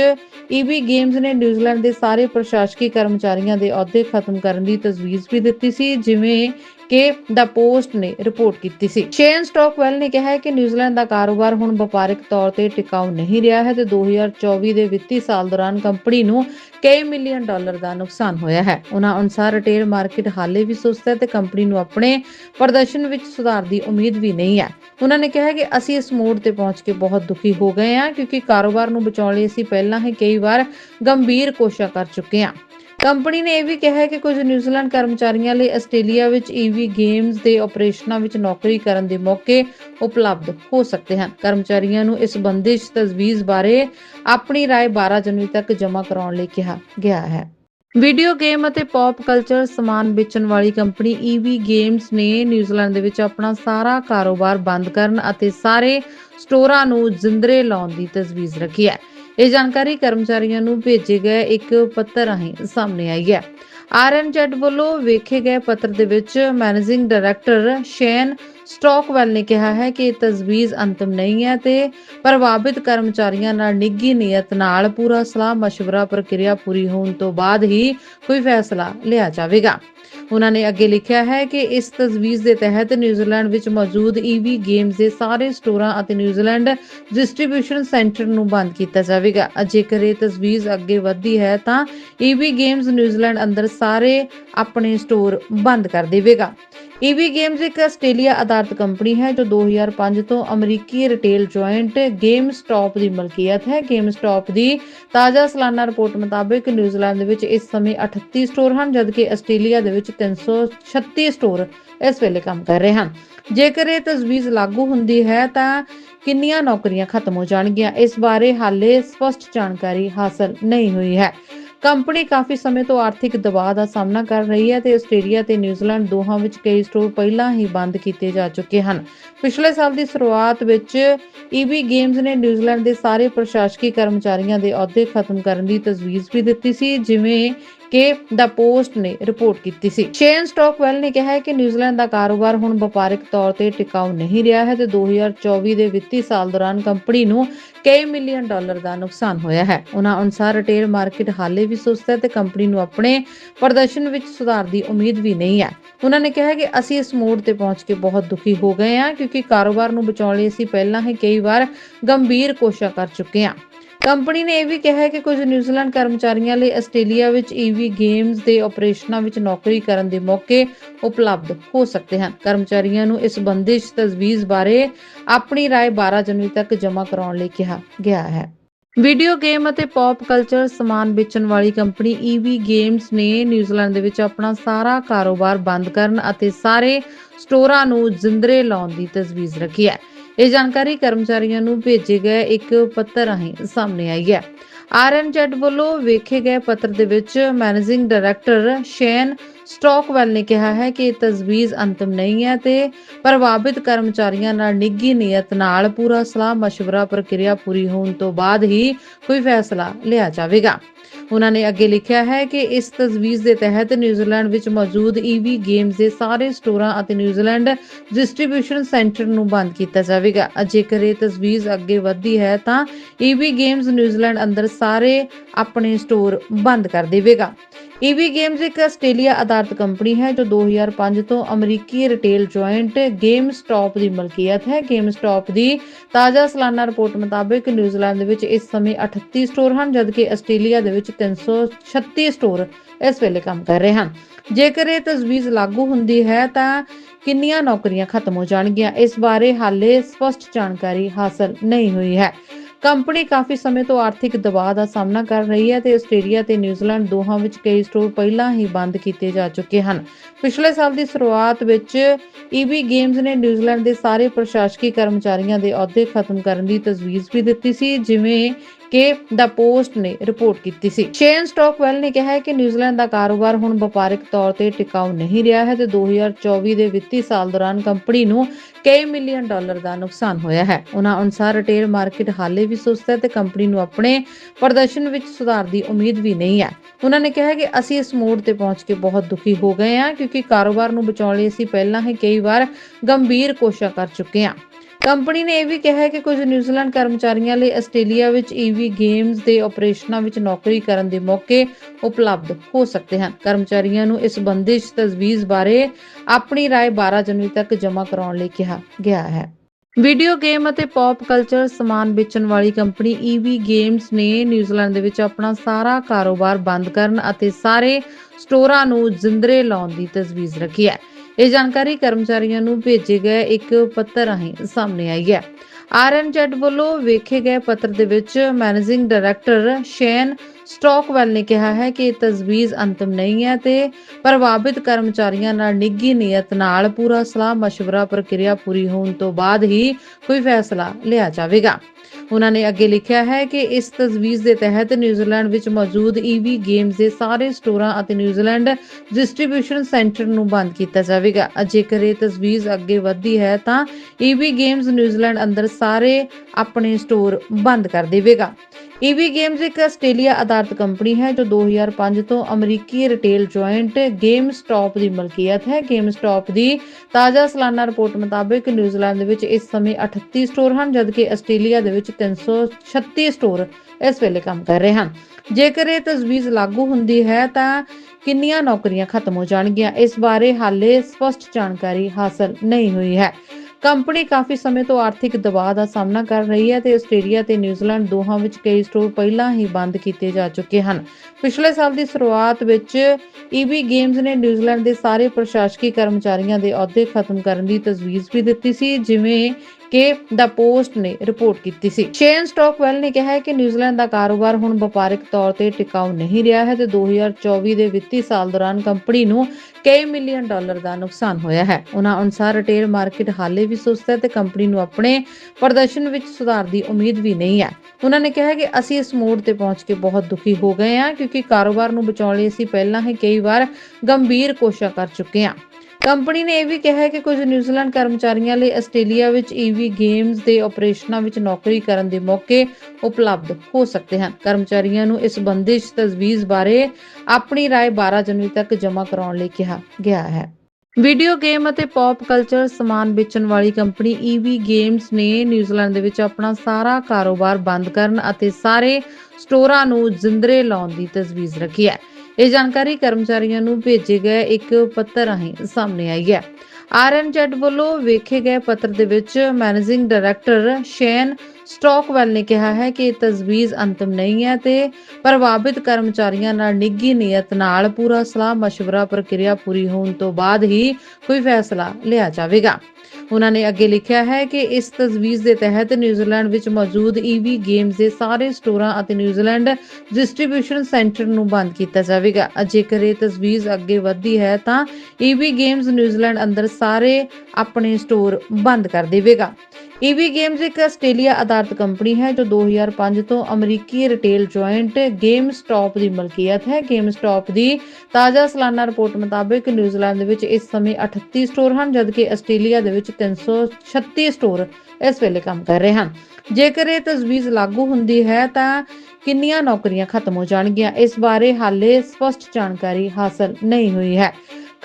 EB ਗੇਮਸ ਨੇ ਨਿਊਜ਼ੀਲੈਂਡ ਦੇ ਸਾਰੇ ਪ੍ਰਸ਼ਾਸਕੀ ਕਰਮਚਾਰੀਆਂ ਦੇ ਅਹੁਦੇ ਖਤਮ ਕਰਨ ਦੀ ਤਜਵੀਜ਼ ਵੀ ਦਿੱਤੀ ਸੀ, ਜਿਵੇਂ ਕੇ ਦਾ ਪੋਸਟ ਨੇ ਰਿਪੋਰਟ ਕੀਤੀ ਸੀ। ਸ਼ੇਨ ਸਟਾਕਵੈਲ ਨੇ ਕਿਹਾ ਹੈ ਕਿ ਨਿਊਜ਼ੀਲੈਂਡ ਦਾ ਕਾਰੋਬਾਰ ਹੁਣ ਵਪਾਰਕ ਤੌਰ ਤੇ ਟਿਕਾਊ ਨਹੀਂ ਰਿਹਾ ਹੈ ਤੇ 2024 ਦੇ ਵਿੱਤੀ ਸਾਲ ਦੌਰਾਨ ਕੰਪਨੀ ਨੂੰ ਕਈ ਮਿਲੀਅਨ ਡਾਲਰ ਦਾ ਨੁਕਸਾਨ ਹੋਇਆ ਹੈ। ਉਹਨਾਂ ਅਨੁਸਾਰ ਰਿਟੇਲ ਮਾਰਕੀਟ ਹਾਲੇ ਵੀ ਸੁਸਤ ਹੈ ਤੇ ਕੰਪਨੀ ਨੂੰ ਆਪਣੇ ਪ੍ਰਦਰਸ਼ਨ ਵਿੱਚ ਸੁਧਾਰ ਦੀ ਉਮੀਦ ਵੀ ਨਹੀਂ ਹੈ। ਉਹਨਾਂ ਨੇ ਕਿਹਾ ਕਿ ਅਸੀਂ ਇਸ ਮੋੜ ਤੇ ਪਹੁੰਚ ਕੇ ਬਹੁਤ ਦੁਖੀ ਹੋ ਗਏ ਹਾਂ ਕਿਉਂਕਿ ਕਾਰੋਬਾਰ ਨੂੰ ਬਚਾਉਣ ਲਈ ਅਸੀਂ ਪਹਿਲਾਂ ਹੀ ਕਈ ਵਾਰ ਗੰਭੀਰ ਕੋਸ਼ਿਸ਼ਾਂ ਕਰ ਚੁੱਕੇ ਹਾਂ। ਕੰਪਨੀ ਨੇ ਇਹ ਵੀ ਕਿਹਾ ਹੈ ਕਿ ਕੁਝ ਨਿਊਜ਼ੀਲੈਂਡ ਕਰਮਚਾਰੀਆਂ ਲਈ ਆਸਟ੍ਰੇਲੀਆ ਵਿੱਚ EV ਗੇਮਸ ਦੇ ਆਪਰੇਸ਼ਨਾਂ ਵਿੱਚ ਨੌਕਰੀ ਕਰਨ ਦੇ ਮੌਕੇ ਉਪਲਬਧ ਹੋ ਸਕਦੇ ਹਨ ਕਰਮਚਾਰੀਆਂ ਨੂੰ ਇਸ ਬੰਦਿਸ਼ ਤਜਵੀਜ਼ ਬਾਰੇ ਆਪਣੀ رائے 12 ਜਨਵਰੀ ਤੱਕ ਜਮ੍ਹਾਂ ਕਰਾਉਣ ਲਈ ਕਿਹਾ ਗਿਆ ਹੈ ਵੀਡੀਓ ਗੇਮ ਅਤੇ ਪੌਪ ਕਲਚਰ ਸਮਾਨ ਵੇਚਣ ਵਾਲੀ ਕੰਪਨੀ EV ਗੇਮਸ ਨੇ ਨਿਊਜ਼ੀਲੈਂਡ ਦੇ ਵਿੱਚ ਆਪਣਾ ਸਾਰਾ ਕਾਰੋਬਾਰ ਬੰਦ ਕਰਨ ਅਤੇ ਸਾਰੇ ਸਟੋਰਾਂ ਨੂੰ ਜ਼ਿੰਦਰੇ ਲਾਉਣ ਦੀ ਤਜਵੀਜ਼ ਰੱਖੀ ਹੈ ਇਹ ਜਾਣਕਾਰੀ ਕਰਮਚਾਰੀਆਂ ਨੂੰ ਭੇਜੇ ਗਏ ਇੱਕ ਪੱਤਰ ਰਾਹੀਂ ਸਾਹਮਣੇ ਆਈ ਹੈ ਆਰਐਨਜੈਡ ਵੱਲੋਂ ਵੇਖੇ ਗਏ ਪੱਤਰ ਦੇ ਵਿੱਚ ਮੈਨੇਜਿੰਗ ਡਾਇਰੈਕਟਰ ਸ਼ੇਨ ਸਟਾਕਵੈਲ ਨੇ ਕਿਹਾ ਹੈ ਕਿ ਇਹ ਤਜਵੀਜ਼ ਅੰਤਮ ਨਹੀਂ ਹੈ ਤੇ ਪ੍ਰਭਾਵਿਤ ਕਰਮਚਾਰੀਆਂ ਨਾਲ ਨਿੱਘੀ ਨੀਅਤ ਨਾਲ ਪੂਰਾ ਸਲਾਹ مشورہ ਪ੍ਰਕਿਰਿਆ ਪੂਰੀ ਹੋਣ ਤੋਂ ਬਾਅਦ ਹੀ ਕੋਈ ਫੈਸਲਾ ਲਿਆ ਜਾਵੇਗਾ ਉਹਨਾਂ ਨੇ ਅੱਗੇ ਲਿਖਿਆ ਹੈ ਕਿ ਇਸ ਤਜਵੀਜ਼ ਦੇ ਤਹਿਤ ਨਿਊਜ਼ੀਲੈਂਡ ਵਿੱਚ ਮੌਜੂਦ ਈਵੀ ਗੇਮਸ ਦੇ ਸਾਰੇ ਸਟੋਰਾਂ ਅਤੇ ਨਿਊਜ਼ੀਲੈਂਡ ਡਿਸਟ੍ਰੀਬਿਊਸ਼ਨ ਸੈਂਟਰ ਨੂੰ ਬੰਦ ਕੀਤਾ ਜਾਵੇਗਾ। ਜੇਕਰ ਇਹ ਤਜਵੀਜ਼ ਅੱਗੇ ਵਧਦੀ ਹੈ ਤਾਂ ਈਵੀ ਗੇਮਸ ਨਿਊਜ਼ੀਲੈਂਡ ਅੰਦਰ ਸਾਰੇ ਆਪਣੇ ਸਟੋਰ ਬੰਦ ਕਰ ਦੇਵੇਗਾ। EV ਗੇਮਸ ਇੱਕ ਆਸਟ੍ਰੇਲੀਆ ਆਧਾਰਿਤ ਕੰਪਨੀ ਹੈ, ਜੋ 2005 ਤੋਂ ਅਮਰੀਕੀ ਰਿਟੇਲ ਜੁਆਇੰਟ GameStop ਦੀ ਮਲਕੀਅਤ ਹੈ। GameStop ਦੀ ਤਾਜ਼ਾ ਸਾਲਾਨਾ ਰਿਪੋਰਟ ਮੁਤਾਬਕ ਨਿਊਜ਼ੀਲੈਂਡ ਦੇ ਵਿੱਚ ਇਸ ਸਮੇਂ 38 ਸਟੋਰ ਹਨ, ਜਦਕਿ ਆਸਟ੍ਰੇਲੀਆ ਦੇ ਵਿੱਚ 336 ਸਟੋਰ ਇਸ ਵੇਲੇ ਕੰਮ ਕਰ ਰਹੇ ਹਨ। ਜੇਕਰ ਇਹ ਤਜਵੀਜ਼ ਲਾਗੂ ਹੁੰਦੀ ਹੈ, ਤਾਂ ਕਿੰਨੀਆਂ ਨੌਕਰੀਆਂ ਖਤਮ ਹੋ ਜਾਣਗੀਆਂ? ਇਸ ਬਾਰੇ ਹਾਲੇ ਸਪਸ਼ਟ ਜਾਣਕਾਰੀ ਹਾਸਲ ਨਹੀਂ ਹੋਈ ਹੈ। ਕੰਪਨੀ ਕਾਫੀ ਸਮੇਂ ਤੋਂ ਆਰਥਿਕ ਦਬਾਅ ਦਾ ਸਾਹਮਣਾ ਕਰ ਰਹੀ ਹੈ ਤੇ ਆਸਟ੍ਰੇਲੀਆ ਤੇ ਨਿਊਜ਼ੀਲੈਂਡ ਦੋਹਾਂ ਵਿੱਚ ਕਈ ਸਟੋਰ ਪਹਿਲਾਂ ਹੀ ਬੰਦ ਕੀਤੇ ਜਾ ਚੁੱਕੇ ਹਨ। ਪਿਛਲੇ ਸਾਲ ਦੀ ਸ਼ੁਰੂਆਤ ਵਿੱਚ EB ਗੇਮਸ ਨੇ ਨਿਊਜ਼ੀਲੈਂਡ ਦੇ ਸਾਰੇ ਪ੍ਰਸ਼ਾਸਕੀ ਕਰਮਚਾਰੀਆਂ ਦੇ ਅਹੁਦੇ ਖਤਮ ਕਰਨ ਦੀ ਤਜਵੀਜ਼ ਵੀ ਦਿੱਤੀ ਸੀ, ਜਿਵੇਂ ਕਿ ਦਾ ਪੋਸਟ ਨੇ ਰਿਪੋਰਟ ਕੀਤੀ ਸੀ। ਸ਼ੇਨ ਸਟਾਕਵੈਲ ਨੇ ਕਿਹਾ ਹੈ ਕਿ ਨਿਊਜ਼ੀਲੈਂਡ ਦਾ ਕਾਰੋਬਾਰ ਹੁਣ ਵਪਾਰਿਕ ਤੌਰ ਤੇ ਟਿਕਾਊ ਨਹੀਂ ਰਿਹਾ ਹੈ ਤੇ 2024 ਦੇ ਵਿੱਤੀ ਸਾਲ ਦੌਰਾਨ ਕੰਪਨੀ ਨੂੰ ਕਈ ਮਿਲੀਅਨ ਡਾਲਰ ਦਾ ਨੁਕਸਾਨ ਹੋਇਆ ਹੈ। ਉਹਨਾਂ ਅਨੁਸਾਰ ਰਿਟੇਲ ਮਾਰਕੀਟ ਹਾਲੇ ਵੀ ਸੁਸਤ ਹੈ ਤੇ ਕੰਪਨੀ ਨੂੰ ਆਪਣੇ ਪ੍ਰਦਰਸ਼ਨ ਵਿੱਚ ਸੁਧਾਰ ਦੀ ਉਮੀਦ ਵੀ ਨਹੀਂ ਹੈ। ਉਹਨਾਂ ਨੇ ਕਿਹਾ ਕਿ ਅਸੀਂ ਇਸ ਮੋੜ ਤੇ ਪਹੁੰਚ ਕੇ ਬਹੁਤ ਦੁਖੀ ਹੋ ਗਏ ਹਾਂ ਕਿਉਂਕਿ ਕਾਰੋਬਾਰ ਨੂੰ ਬਚਾਉਣ ਲਈ ਅਸੀਂ ਪਹਿਲਾਂ ਹੀ ਕਈ ਵਾਰ ਗੰਭੀਰ ਕੋਸ਼ਿਸ਼ਾਂ ਕਰ ਚੁੱਕੇ ਹਾਂ। ਕੰਪਨੀ ਨੇ ਇਹ ਵੀ ਕਿਹਾ ਹੈ ਕਿ ਕੁਝ ਨਿਊਜ਼ੀਲੈਂਡ ਕਰਮਚਾਰੀਆਂ ਲਈ ਆਸਟ੍ਰੇਲੀਆ ਵਿੱਚ EV ਗੇਮਸ ਦੇ ਆਪਰੇਸ਼ਨਾਂ ਵਿੱਚ ਨੌਕਰੀ ਕਰਨ ਦੇ ਮੌਕੇ ਉਪਲਬਧ ਹੋ ਸਕਦੇ ਹਨ ਕਰਮਚਾਰੀਆਂ ਨੂੰ ਇਸ ਬੰਦਿਸ਼ ਤਜਵੀਜ਼ ਬਾਰੇ ਆਪਣੀ رائے 12 ਜਨਵਰੀ ਤੱਕ ਜਮ੍ਹਾਂ ਕਰਾਉਣ ਲਈ ਕਿਹਾ ਗਿਆ ਹੈ ਵੀਡੀਓ ਗੇਮ ਅਤੇ ਪੌਪ ਕਲਚਰ ਸਮਾਨ ਵੇਚਣ ਵਾਲੀ ਕੰਪਨੀ EV ਗੇਮਸ ਨੇ ਨਿਊਜ਼ੀਲੈਂਡ ਦੇ ਵਿੱਚ ਆਪਣਾ ਸਾਰਾ ਕਾਰੋਬਾਰ ਬੰਦ ਕਰਨ ਅਤੇ ਸਾਰੇ ਸਟੋਰਾਂ ਨੂੰ ਜ਼ਿੰਦਰੇ ਲਾਉਣ ਦੀ ਤਜਵੀਜ਼ ਰੱਖੀ ਹੈ ਇਹ ਜਾਣਕਾਰੀ ਕਰਮਚਾਰੀਆਂ ਨੂੰ ਭੇਜੇ ਗਏ ਇੱਕ ਪੱਤਰ ਰਾਹੀਂ ਸਾਹਮਣੇ ਆਈ ਹੈ ਆਰਐਨਜੈਡ ਵੱਲੋਂ ਵੇਖੇ ਗਏ ਪੱਤਰ ਦੇ ਵਿੱਚ ਮੈਨੇਜਿੰਗ ਡਾਇਰੈਕਟਰ ਸ਼ੇਨ ਸਟਾਕਵੈਲ ਨੇ ਕਿਹਾ ਹੈ ਕਿ ਇਹ ਤਜਵੀਜ਼ ਅੰਤਮ ਨਹੀਂ ਹੈ ਤੇ ਪ੍ਰਭਾਵਿਤ ਕਰਮਚਾਰੀਆਂ ਨਾਲ ਨਿੱਘੀ ਨੀਅਤ ਨਾਲ ਪੂਰਾ ਸਲਾਹ مشورہ ਪ੍ਰਕਿਰਿਆ ਪੂਰੀ ਹੋਣ ਤੋਂ ਬਾਅਦ ਹੀ ਕੋਈ ਫੈਸਲਾ ਲਿਆ ਜਾਵੇਗਾ ਉਹਨਾਂ ਨੇ ਅੱਗੇ ਲਿਖਿਆ ਹੈ ਕਿ ਇਸ ਤਜਵੀਜ਼ ਦੇ ਤਹਿਤ ਨਿਊਜ਼ੀਲੈਂਡ ਵਿੱਚ ਮੌਜੂਦ ਈਵੀ ਗੇਮਸ ਦੇ ਸਾਰੇ ਸਟੋਰਾਂ ਅਤੇ ਨਿਊਜ਼ੀਲੈਂਡ ਡਿਸਟ੍ਰੀਬਿਊਸ਼ਨ ਸੈਂਟਰ ਨੂੰ ਬੰਦ ਕੀਤਾ ਜਾਵੇਗਾ। ਜੇਕਰ ਇਹ ਤਜਵੀਜ਼ ਅੱਗੇ ਵਧਦੀ ਹੈ ਤਾਂ ਈਵੀ ਗੇਮਸ ਨਿਊਜ਼ੀਲੈਂਡ ਅੰਦਰ ਸਾਰੇ ਆਪਣੇ ਸਟੋਰ ਬੰਦ ਕਰ ਦੇਵੇਗਾ। ਈਵੀ ਗੇਮਸ ਇੱਕ ਆਸਟ੍ਰੇਲੀਆ ਆਧਾਰਿਤ ਕੰਪਨੀ ਹੈ, ਜੋ 2005 ਤੋਂ ਅਮਰੀਕੀ ਰਿਟੇਲ ਜੁਆਇੰਟ ਗੇਮ ਸਟਾਪ ਦੀ ਮਲਕੀਅਤ ਹੈ। ਗੇਮ ਸਟਾਪ ਦੀ ਤਾਜ਼ਾ ਸਾਲਾਨਾ ਰਿਪੋਰਟ ਮੁਤਾਬਕ ਨਿਊਜ਼ੀਲੈਂਡ ਦੇ ਵਿੱਚ ਇਸ ਸਮੇਂ 38 ਸਟੋਰ ਹਨ, ਜਦਕਿ ਆਸਟ੍ਰੇਲੀਆ ਦੇ ਵਿੱਚ 336 ਸਟੋਰ ਇਸ ਵੇਲੇ ਕੰਮ ਕਰ ਰਹੇ ਹਨ। ਜੇਕਰ ਇਹ ਤਜਵੀਜ਼ ਲਾਗੂ ਹੁੰਦੀ ਹੈ, ਤਾਂ ਕਿੰਨੀਆਂ ਨੌਕਰੀਆਂ ਖਤਮ ਹੋ ਜਾਣਗੀਆਂ? ਇਸ ਬਾਰੇ ਹਾਲੇ ਸਪਸ਼ਟ ਜਾਣਕਾਰੀ ਹਾਸਲ ਨਹੀਂ ਹੋਈ ਹੈ। ਕੰਪਨੀ ਕਾਫੀ ਸਮੇਂ ਤੋਂ ਆਰਥਿਕ ਦਬਾਅ ਦਾ ਸਾਹਮਣਾ ਕਰ ਰਹੀ ਹੈ ਤੇ ਆਸਟ੍ਰੇਲੀਆ ਤੇ ਨਿਊਜ਼ੀਲੈਂਡ ਦੋਹਾਂ ਵਿੱਚ ਕਈ ਸਟੋਰ ਪਹਿਲਾਂ ਹੀ ਬੰਦ ਕੀਤੇ ਜਾ ਚੁੱਕੇ ਹਨ। ਪਿਛਲੇ ਸਾਲ ਦੀ ਸ਼ੁਰੂਆਤ ਵਿੱਚ ਈਬੀ ਗੇਮਸ ਨੇ ਨਿਊਜ਼ੀਲੈਂਡ ਦੇ ਸਾਰੇ ਪ੍ਰਸ਼ਾਸਕੀ ਕਰਮਚਾਰੀਆਂ ਦੇ ਅਹੁਦੇ ਖਤਮ ਕਰਨ ਦੀ ਤਜਵੀਜ਼ ਵੀ ਦਿੱਤੀ ਸੀ, ਜਿਵੇਂ ਕਿ ਦਾ ਪੋਸਟ ਨੇ ਰਿਪੋਰਟ ਕੀਤੀ ਸੀ। ਸ਼ੇਨ ਸਟਾਕਵੈਲ ਨੇ ਕਿਹਾ ਹੈ ਕਿ ਨਿਊਜ਼ੀਲੈਂਡ ਦਾ ਕਾਰੋਬਾਰ ਹੁਣ ਵਪਾਰਕ ਤੌਰ ਤੇ ਟਿਕਾਊ ਨਹੀਂ ਰਿਹਾ ਹੈ ਤੇ 2024 ਦੇ ਵਿੱਤੀ ਸਾਲ ਦੌਰਾਨ ਕੰਪਨੀ ਨੂੰ ਕਈ ਮਿਲੀਅਨ ਡਾਲਰ ਦਾ ਨੁਕਸਾਨ ਹੋਇਆ ਹੈ। ਉਹਨਾਂ ਅਨੁਸਾਰ ਰਿਟੇਲ ਮਾਰਕੀਟ ਹਾਲੇ ਵੀ ਸੁਸਤ ਹੈ ਤੇ ਕੰਪਨੀ ਨੂੰ ਆਪਣੇ ਪ੍ਰਦਰਸ਼ਨ ਵਿੱਚ ਸੁਧਾਰ ਦੀ ਉਮੀਦ ਵੀ ਨਹੀਂ ਹੈ। ਉਹਨਾਂ ਨੇ ਕਿਹਾ ਕਿ ਅਸੀਂ ਇਸ ਮੋੜ ਤੇ ਪਹੁੰਚ ਕੇ ਬਹੁਤ ਦੁਖੀ ਹੋ ਗਏ ਹਾਂ ਕਿਉਂਕਿ ਕਾਰੋਬਾਰ ਨੂੰ ਬਚਾਉਣ ਲਈ ਅਸੀਂ ਪਹਿਲਾਂ ਹੀ ਕਈ ਵਾਰ ਗੰਭੀਰ ਕੋਸ਼ਿਸ਼ਾਂ ਕਰ ਚੁੱਕੇ ਹਾਂ। ਕੰਪਨੀ ਨੇ ਇਹ ਵੀ ਕਿਹਾ ਹੈ ਕਿ ਕੁਝ ਨਿਊਜ਼ੀਲੈਂਡ ਕਰਮਚਾਰੀਆਂ ਲਈ ਆਸਟ੍ਰੇਲੀਆ ਵਿੱਚ ਈਵੀ ਗੇਮਸ ਦੇ ਆਪਰੇਸ਼ਨਾਂ ਵਿੱਚ ਨੌਕਰੀ ਕਰਨ ਦੇ ਮੌਕੇ ਉਪਲਬਧ ਹੋ ਸਕਦੇ ਹਨ ਕਰਮਚਾਰੀਆਂ ਨੂੰ ਇਸ ਬੰਦਿਸ਼ ਤਜਵੀਜ਼ ਬਾਰੇ ਆਪਣੀ رائے 12 ਜਨਵਰੀ ਤੱਕ ਜਮ੍ਹਾਂ ਕਰਾਉਣ ਲਈ ਕਿਹਾ ਗਿਆ ਹੈ ਵੀਡੀਓ ਗੇਮ ਅਤੇ ਪੌਪ ਕਲਚਰ ਸਮਾਨ ਵੇਚਣ ਵਾਲੀ ਕੰਪਨੀ ਈਵੀ ਗੇਮਸ ਨੇ ਨਿਊਜ਼ੀਲੈਂਡ ਦੇ ਵਿੱਚ ਆਪਣਾ ਸਾਰਾ ਕਾਰੋਬਾਰ ਬੰਦ ਕਰਨ ਅਤੇ ਸਾਰੇ ਸਟੋਰਾਂ ਨੂੰ ਜਿੰਦਰੇ ਲਾਉਣ ਦੀ ਤਜਵੀਜ਼ ਰੱਖੀ ਹੈ ਇਹ ਜਾਣਕਾਰੀ ਕਰਮਚਾਰੀਆਂ ਨੂੰ ਭੇਜੇ ਗਏ ਇੱਕ ਪੱਤਰ ਰਾਹੀਂ ਸਾਹਮਣੇ ਆਈ ਹੈ। ਆਰਐਨਜੈਡ ਵੱਲੋਂ ਵੇਖੇ ਗਏ ਪੱਤਰ ਦੇ ਵਿੱਚ ਮੈਨੇਜਿੰਗ ਡਾਇਰੈਕਟਰ ਸ਼ੈਨ ਸਟਾਕਵੈਲ ਨੇ ਕਿਹਾ ਹੈ ਕਿ ਇਹ ਤਜਵੀਜ਼ ਅੰਤਮ ਨਹੀਂ ਹੈ ਤੇ ਪ੍ਰਭਾਵਿਤ ਕਰਮਚਾਰੀਆਂ ਨਾਲ ਨਿੱਘੀ ਨੀਅਤ ਨਾਲ ਪੂਰਾ ਸਲਾਹ مشورہ ਪ੍ਰਕਿਰਿਆ ਪੂਰੀ ਹੋਣ ਤੋਂ ਬਾਅਦ ਹੀ ਕੋਈ ਫੈਸਲਾ ਲਿਆ ਜਾਵੇਗਾ ਉਹਨਾਂ ਨੇ ਅੱਗੇ ਲਿਖਿਆ ਹੈ ਕਿ ਇਸ ਤਜਵੀਜ਼ ਦੇ ਤਹਿਤ ਨਿਊਜ਼ੀਲੈਂਡ ਵਿੱਚ ਮੌਜੂਦ ਈਵੀ ਗੇਮਸ ਦੇ ਸਾਰੇ ਸਟੋਰਾਂ ਅਤੇ ਨਿਊਜ਼ੀਲੈਂਡ ਡਿਸਟ੍ਰੀਬਿਊਸ਼ਨ ਸੈਂਟਰ ਨੂੰ ਬੰਦ ਕੀਤਾ ਜਾਵੇਗਾ ਜੇਕਰ ਇਹ ਤਜਵੀਜ਼ ਅੱਗੇ ਵਧਦੀ ਹੈ ਤਾਂ ਈਵੀ ਗੇਮਸ ਨਿਊਜ਼ੀਲੈਂਡ ਅੰਦਰ ਸਾਰੇ ਆਪਣੇ ਸਟੋਰ ਬੰਦ ਕਰ ਦੇਵੇਗਾ ਈਵੀ ਗੇਮਸ ਇੱਕ ਆਸਟ੍ਰੇਲੀਆ ਆਧਾਰਿਤ ਕੰਪਨੀ ਹੈ, ਜੋ 2005 ਤੋਂ ਅਮਰੀਕੀ ਰਿਟੇਲ ਜੁਆਇੰਟ ਗੇਮ ਸਟਾਪ ਦੀ ਮਲਕੀਅਤ ਹੈ। ਗੇਮ ਸਟਾਪ ਦੀ ਤਾਜ਼ਾ ਸਾਲਾਨਾ ਰਿਪੋਰਟ ਮੁਤਾਬਕ ਨਿਊਜ਼ੀਲੈਂਡ ਦੇ ਵਿੱਚ ਇਸ ਸਮੇਂ 38 ਸਟੋਰ ਹਨ, ਜਦਕਿ ਆਸਟ੍ਰੇਲੀਆ ਦੇ ਵਿੱਚ 336 ਸਟੋਰ ਇਸ ਵੇਲੇ ਕੰਮ ਕਰ ਰਹੇ ਹਨ। ਜੇਕਰ ਇਹ ਤਜਵੀਜ਼ ਲਾਗੂ ਹੁੰਦੀ ਹੈ, ਤਾਂ ਕਿੰਨੀਆਂ ਨੌਕਰੀਆਂ ਖਤਮ ਹੋ ਜਾਣਗੀਆਂ? ਇਸ ਬਾਰੇ ਹਾਲੇ ਸਪਸ਼ਟ ਜਾਣਕਾਰੀ ਹਾਸਲ ਨਹੀਂ ਹੋਈ ਹੈ। ਕੰਪਨੀ ਕਾਫੀ ਸਮੇਂ ਤੋਂ ਆਰਥਿਕ ਦਬਾਅ ਦਾ ਸਾਹਮਣਾ ਕਰ ਰਹੀ ਹੈ ਤੇ ਆਸਟ੍ਰੇਲੀਆ ਤੇ ਨਿਊਜ਼ੀਲੈਂਡ ਦੋਹਾਂ ਵਿੱਚ ਕਈ ਸਟੋਰ ਪਹਿਲਾਂ ਹੀ ਬੰਦ ਕੀਤੇ ਜਾ ਚੁੱਕੇ ਹਨ। ਪਿਛਲੇ ਸਾਲ ਦੀ ਸ਼ੁਰੂਆਤ ਵਿੱਚ ਈਬੀ ਗੇਮਸ ਨੇ ਨਿਊਜ਼ੀਲੈਂਡ ਦੇ ਸਾਰੇ ਪ੍ਰਸ਼ਾਸਕੀ ਕਰਮਚਾਰੀਆਂ ਦੇ ਅਹੁਦੇ ਖਤਮ ਕਰਨ ਦੀ ਤਜਵੀਜ਼ ਵੀ ਦਿੱਤੀ ਸੀ, ਜਿਵੇਂ ਕਿ ਦਾ ਪੋਸਟ ਨੇ ਰਿਪੋਰਟ ਕੀਤੀ ਸੀ। ਸ਼ੇਨ ਸਟਾਕਵੈਲ ਨੇ ਕਿਹਾ ਹੈ ਕਿ ਨਿਊਜ਼ੀਲੈਂਡ ਦਾ ਕਾਰੋਬਾਰ ਹੁਣ ਵਪਾਰਕ ਤੌਰ ਤੇ ਟਿਕਾਊ ਨਹੀਂ ਰਿਹਾ ਹੈ ਤੇ 2024 ਦੇ ਵਿੱਤੀ ਸਾਲ ਦੌਰਾਨ ਕੰਪਨੀ ਨੂੰ ਕਈ ਮਿਲੀਅਨ ਡਾਲਰ ਦਾ ਨੁਕਸਾਨ ਹੋਇਆ ਹੈ। ਉਹਨਾਂ ਅਨੁਸਾਰ ਰਿਟੇਲ ਮਾਰਕੀਟ ਹਾਲੇ ਵੀ ਸੁਸਤ ਹੈ ਤੇ ਕੰਪਨੀ ਨੂੰ ਆਪਣੇ ਪ੍ਰਦਰਸ਼ਨ ਵਿੱਚ ਸੁਧਾਰ ਦੀ ਉਮੀਦ ਵੀ ਨਹੀਂ ਹੈ। ਉਹਨਾਂ ਨੇ ਕਿਹਾ ਕਿ ਅਸੀਂ ਇਸ ਮੋੜ ਤੇ ਪਹੁੰਚ ਕੇ ਬਹੁਤ ਦੁਖੀ ਹੋ ਗਏ ਹਾਂ ਕਿਉਂਕਿ ਕਾਰੋਬਾਰ ਨੂੰ ਬਚਾਉਣ ਲਈ ਅਸੀਂ ਪਹਿਲਾਂ ਹੀ ਕਈ ਵਾਰ ਗੰਭੀਰ ਕੋਸ਼ਿਸ਼ਾਂ ਕਰ ਚੁੱਕੇ ਹਾਂ। ਕੰਪਨੀ ਨੇ ਇਹ ਵੀ ਕਿਹਾ ਹੈ ਕਿ ਕੁਝ ਨਿਊਜ਼ੀਲੈਂਡ ਕਰਮਚਾਰੀਆਂ ਲਈ ਆਸਟ੍ਰੇਲੀਆ ਵਿੱਚ ਈਵੀ ਗੇਮਸ ਦੇ ਆਪਰੇਸ਼ਨਾਂ ਵਿੱਚ ਨੌਕਰੀ ਕਰਨ ਦੇ ਮੌਕੇ ਉਪਲਬਧ ਹੋ ਸਕਦੇ ਹਨ ਕਰਮਚਾਰੀਆਂ ਨੂੰ ਇਸ ਬੰਦਿਸ਼ ਤਜਵੀਜ਼ ਬਾਰੇ ਆਪਣੀ رائے 12 ਜਨਵਰੀ ਤੱਕ ਜਮ੍ਹਾਂ ਕਰਾਉਣ ਲਈ ਕਿਹਾ ਗਿਆ ਹੈ ਵੀਡੀਓ ਗੇਮ ਅਤੇ ਪੌਪ ਕਲਚਰ ਸਮਾਨ ਵੇਚਣ ਵਾਲੀ ਕੰਪਨੀ ਈਵੀ ਗੇਮਸ ਨੇ ਨਿਊਜ਼ੀਲੈਂਡ ਦੇ ਵਿੱਚ ਆਪਣਾ ਸਾਰਾ ਕਾਰੋਬਾਰ ਬੰਦ ਕਰਨ ਅਤੇ ਸਾਰੇ ਸਟੋਰਾਂ ਨੂੰ ਜਿੰਦਰੇ ਲਾਉਣ ਦੀ ਤਜਵੀਜ਼ ਰੱਖੀ ਹੈ ਇਹ ਜਾਣਕਾਰੀ ਕਰਮਚਾਰੀਆਂ ਨੂੰ ਭੇਜੇ ਗਏ ਇੱਕ ਪੱਤਰ ਰਾਹੀਂ ਸਾਹਮਣੇ ਆਈ ਹੈ ਆਰਐਨਜੈਡ ਵੱਲੋਂ ਵੇਖੇ ਗਏ ਪੱਤਰ ਦੇ ਵਿੱਚ ਮੈਨੇਜਿੰਗ ਡਾਇਰੈਕਟਰ ਸ਼ੇਨ ਸਟਾਕਵੈਲ ਨੇ ਕਿਹਾ ਹੈ ਕਿ ਇਹ ਤਜਵੀਜ਼ ਅੰਤਮ ਨਹੀਂ ਹੈ ਤੇ ਪ੍ਰਭਾਵਿਤ ਕਰਮਚਾਰੀਆਂ ਨਾਲ ਨਿੱਘੀ ਨੀਅਤ ਨਾਲ ਪੂਰਾ ਸਲਾਹ مشورہ ਪ੍ਰਕਿਰਿਆ ਪੂਰੀ ਹੋਣ ਤੋਂ ਬਾਅਦ ਹੀ ਕੋਈ ਫੈਸਲਾ ਲਿਆ ਜਾਵੇਗਾ ਉਹਨਾਂ ਨੇ ਅੱਗੇ ਲਿਖਿਆ ਹੈ ਕਿ ਇਸ ਤਜਵੀਜ਼ ਦੇ ਤਹਿਤ ਨਿਊਜ਼ੀਲੈਂਡ ਵਿੱਚ ਮੌਜੂਦ ਈਵੀ ਗੇਮਸ ਦੇ ਸਾਰੇ ਸਟੋਰਾਂ ਅਤੇ ਨਿਊਜ਼ੀਲੈਂਡ ਡਿਸਟ੍ਰੀਬਿਊਸ਼ਨ ਸੈਂਟਰ ਨੂੰ ਬੰਦ ਕੀਤਾ ਜਾਵੇਗਾ। ਜੇਕਰ ਇਹ ਤਜਵੀਜ਼ ਅੱਗੇ ਵਧਦੀ ਹੈ ਤਾਂ ਈਵੀ ਗੇਮਸ ਨਿਊਜ਼ੀਲੈਂਡ ਅੰਦਰ ਸਾਰੇ ਆਪਣੇ ਸਟੋਰ ਬੰਦ ਕਰ ਦੇਵੇਗਾ। EV ਗੇਮਸ ਇੱਕ ਆਸਟ੍ਰੇਲੀਆ ਆਧਾਰਿਤ ਕੰਪਨੀ ਹੈ, ਜੋ 2005 ਤੋਂ ਅਮਰੀਕੀ ਰਿਟੇਲ ਜੁਆਇੰਟ GameStop ਦੀ ਮਲਕੀਅਤ ਹੈ। GameStop ਦੀ ਤਾਜ਼ਾ ਸਾਲਾਨਾ ਰਿਪੋਰਟ ਮੁਤਾਬਕ ਨਿਊਜ਼ੀਲੈਂਡ ਦੇ ਵਿੱਚ ਇਸ ਸਮੇਂ 38 ਸਟੋਰ ਹਨ, ਜਦਕਿ ਆਸਟ੍ਰੇਲੀਆ ਦੇ ਵਿੱਚ 336 ਸਟੋਰ ਇਸ ਵੇਲੇ ਕੰਮ ਕਰ ਰਹੇ ਹਨ। ਜੇਕਰ ਇਹ ਤਜਵੀਜ਼ ਲਾਗੂ ਹੁੰਦੀ ਹੈ, ਤਾਂ ਕਿੰਨੀਆਂ ਨੌਕਰੀਆਂ ਖਤਮ ਹੋ ਜਾਣਗੀਆਂ? ਇਸ ਬਾਰੇ ਹਾਲੇ ਸਪਸ਼ਟ ਜਾਣਕਾਰੀ ਹਾਸਲ ਨਹੀਂ ਹੋਈ ਹੈ।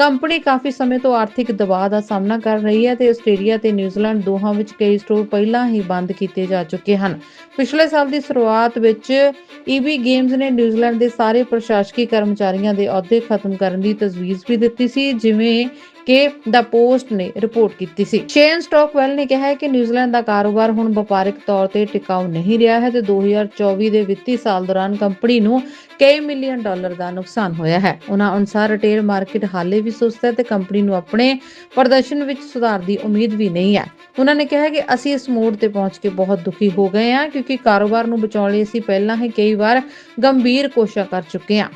ਕੰਪਨੀ ਕਾਫੀ ਸਮੇਂ ਤੋਂ ਆਰਥਿਕ ਦਬਾਅ ਦਾ ਸਾਹਮਣਾ ਕਰ ਰਹੀ ਹੈ ਤੇ ਆਸਟ੍ਰੇਲੀਆ ਤੇ ਨਿਊਜ਼ੀਲੈਂਡ ਦੋਹਾਂ ਵਿੱਚ ਕਈ ਸਟੋਰ ਪਹਿਲਾਂ ਹੀ ਬੰਦ ਕੀਤੇ ਜਾ ਚੁੱਕੇ ਹਨ। ਪਿਛਲੇ ਸਾਲ ਦੀ ਸ਼ੁਰੂਆਤ ਵਿੱਚ EB ਗੇਮਸ ਨੇ ਨਿਊਜ਼ੀਲੈਂਡ ਦੇ ਸਾਰੇ ਪ੍ਰਸ਼ਾਸਕੀ ਕਰਮਚਾਰੀਆਂ ਦੇ ਅਹੁਦੇ ਖਤਮ ਕਰਨ ਦੀ ਤਜਵੀਜ਼ ਵੀ ਦਿੱਤੀ ਸੀ, ਜਿਵੇਂ ਕਿ ਦਾ ਪੋਸਟ ਨੇ ਰਿਪੋਰਟ ਕੀਤੀ ਸੀ। ਸ਼ੇਨ ਸਟਾਕਵੈਲ ਨੇ ਕਿਹਾ ਹੈ ਕਿ ਨਿਊਜ਼ੀਲੈਂਡ ਦਾ ਕਾਰੋਬਾਰ ਹੁਣ ਵਪਾਰਕ ਤੌਰ ਤੇ ਟਿਕਾਊ ਨਹੀਂ ਰਿਹਾ ਹੈ ਤੇ 2024 ਦੇ ਵਿੱਤੀ ਸਾਲ ਦੌਰਾਨ ਕੰਪਨੀ ਨੂੰ ਕਈ ਮਿਲੀਅਨ ਡਾਲਰ ਦਾ ਨੁਕਸਾਨ ਹੋਇਆ ਹੈ। ਉਹਨਾਂ ਅਨੁਸਾਰ ਰਿਟੇਲ ਮਾਰਕੀਟ ਹਾਲੇ ਵੀ ਸੁਸਤ ਹੈ ਤੇ ਕੰਪਨੀ ਨੂੰ ਆਪਣੇ ਪ੍ਰਦਰਸ਼ਨ ਵਿੱਚ ਸੁਧਾਰ ਦੀ ਉਮੀਦ ਵੀ ਨਹੀਂ ਹੈ। ਉਹਨਾਂ ਨੇ ਕਿਹਾ ਕਿ ਅਸੀਂ ਇਸ ਮੋੜ ਤੇ ਪਹੁੰਚ ਕੇ ਬਹੁਤ ਦੁਖੀ ਹੋ ਗਏ ਹਾਂ ਕਿਉਂਕਿ ਕਾਰੋਬਾਰ ਨੂੰ ਬਚਾਉਣ ਲਈ ਅਸੀਂ ਪਹਿਲਾਂ ਹੀ ਕਈ ਵਾਰ ਗੰਭੀਰ ਕੋਸ਼ਿਸ਼ਾਂ ਕਰ ਚੁੱਕੇ ਹਾਂ।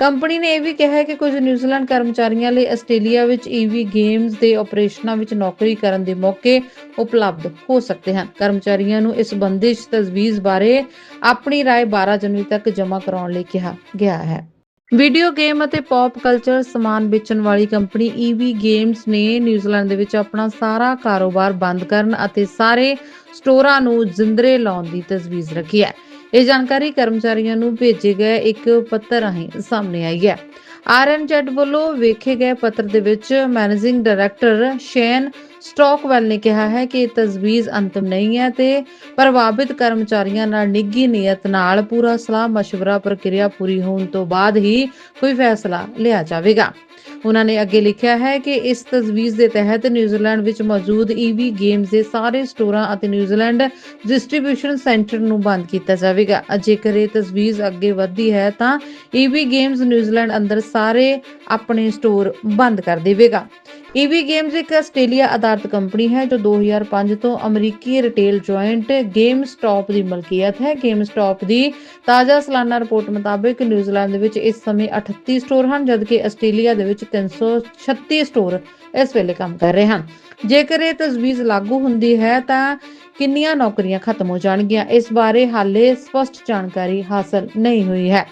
ਕੰਪਨੀ ਨੇ ਇਹ ਵੀ ਕਿਹਾ ਹੈ ਕਿ ਕੁਝ ਨਿਊਜ਼ੀਲੈਂਡ ਕਰਮਚਾਰੀਆਂ ਲਈ ਆਸਟ੍ਰੇਲੀਆ ਵਿੱਚ ਈਵੀ ਗੇਮਸ ਦੇ ਆਪਰੇਸ਼ਨਾਂ ਵਿੱਚ ਨੌਕਰੀ ਕਰਨ ਦੇ ਮੌਕੇ ਉਪਲਬਧ ਹੋ ਸਕਦੇ ਹਨ ਕਰਮਚਾਰੀਆਂ ਨੂੰ ਇਸ ਬੰਦਿਸ਼ ਤਜਵੀਜ਼ ਬਾਰੇ ਆਪਣੀ رائے 12 ਜਨਵਰੀ ਤੱਕ ਜਮ੍ਹਾਂ ਕਰਾਉਣ ਲਈ ਕਿਹਾ ਗਿਆ ਹੈ ਵੀਡੀਓ ਗੇਮ ਅਤੇ ਪੌਪ ਕਲਚਰ ਸਮਾਨ ਵੇਚਣ ਵਾਲੀ ਕੰਪਨੀ EV ਗੇਮਸ ਨੇ ਨਿਊਜ਼ੀਲੈਂਡ ਦੇ ਵਿੱਚ ਆਪਣਾ ਸਾਰਾ ਕਾਰੋਬਾਰ ਬੰਦ ਕਰਨ ਅਤੇ ਸਾਰੇ ਸਟੋਰਾਂ ਨੂੰ ਜਿੰਦਰੇ ਲਾਉਣ ਦੀ ਤਜਵੀਜ਼ ਰੱਖੀ ਹੈ ਇਹ ਜਾਣਕਾਰੀ ਕਰਮਚਾਰੀਆਂ ਨੂੰ ਭੇਜੇ ਗਏ ਇੱਕ ਪੱਤਰ ਰਾਹੀਂ ਸਾਹਮਣੇ ਆਈ ਹੈ ਆਰਐਨਜੈਡ ਵੱਲੋਂ ਵੇਖੇ ਗਏ ਪੱਤਰ ਦੇ ਵਿੱਚ ਮੈਨੇਜਿੰਗ ਡਾਇਰੈਕਟਰ ਸ਼ੇਨ ਸਟਾਕਵੈਲ ਨੇ ਕਿਹਾ ਹੈ ਕਿ ਇਹ ਤਜਵੀਜ਼ ਅੰਤਮ ਨਹੀਂ ਹੈ ਤੇ ਪ੍ਰਭਾਵਿਤ ਕਰਮਚਾਰੀਆਂ ਨਾਲ ਨਿੱਘੀ ਨੀਅਤ ਨਾਲ ਪੂਰਾ ਸਲਾਹ مشورہ ਪ੍ਰਕਿਰਿਆ ਪੂਰੀ ਹੋਣ ਤੋਂ ਬਾਅਦ ਹੀ ਕੋਈ ਫੈਸਲਾ ਲਿਆ ਜਾਵੇਗਾ ਉਹਨਾਂ ਨੇ ਅੱਗੇ ਲਿਖਿਆ ਹੈ ਕਿ ਇਸ ਤਜਵੀਜ਼ ਦੇ ਤਹਿਤ ਨਿਊਜ਼ੀਲੈਂਡ ਵਿੱਚ ਮੌਜੂਦ EV ਗੇਮਸ ਦੇ ਸਾਰੇ ਸਟੋਰਾਂ ਅਤੇ ਨਿਊਜ਼ੀਲੈਂਡ ਡਿਸਟ੍ਰੀਬਿਊਸ਼ਨ ਸੈਂਟਰ ਨੂੰ ਬੰਦ ਕੀਤਾ ਜਾਵੇਗਾ। ਜੇਕਰ ਇਹ ਤਜਵੀਜ਼ ਅੱਗੇ ਵਧਦੀ ਹੈ ਤਾਂ EV ਗੇਮਸ ਨਿਊਜ਼ੀਲੈਂਡ ਅੰਦਰ ਸਾਰੇ ਆਪਣੇ ਸਟੋਰ ਬੰਦ ਕਰ ਦੇਵੇਗਾ। EV ਗੇਮਸ ਇੱਕ ਆਸਟ੍ਰੇਲੀਆ ਆਧਾਰਿਤ ਕੰਪਨੀ ਹੈ ਜੋ 2005 ਤੋਂ ਅਮਰੀਕੀ ਰਿਟੇਲ ਜੁਆਇੰਟ GameStop ਦੀ ਮਲਕੀਅਤ ਹੈ। ਗੇਮ GameStop ਦੀ ਤਾਜ਼ਾ ਸਾਲਾਨਾ ਰਿਪੋਰਟ ਮੁਤਾਬਕ ਨਿਊਜ਼ੀਲੈਂਡ ਦੇ ਵਿੱਚ ਇਸ ਸਮੇਂ 38 ਸਟੋਰ ਹਨ, ਜਦਕਿ ਆਸਟ੍ਰੇਲੀਆ ਦੇ ਵਿੱਚ 336 ਸਟੋਰ ਇਸ ਵੇਲੇ ਕੰਮ ਕਰ ਰਹੇ ਹਨ। ਜੇਕਰ ਇਹ ਤਜਵੀਜ਼ ਲਾਗੂ ਹੁੰਦੀ ਹੈ ਤਾਂ ਕਿੰਨੀਆਂ ਨੌਕਰੀਆਂ ਖਤਮ ਹੋ ਜਾਣਗੀਆਂ? ਇਸ ਬਾਰੇ ਹਾਲੇ ਸਪਸ਼ਟ ਜਾਣਕਾਰੀ ਹਾਸਲ ਨਹੀਂ ਹੋਈ ਹੈ।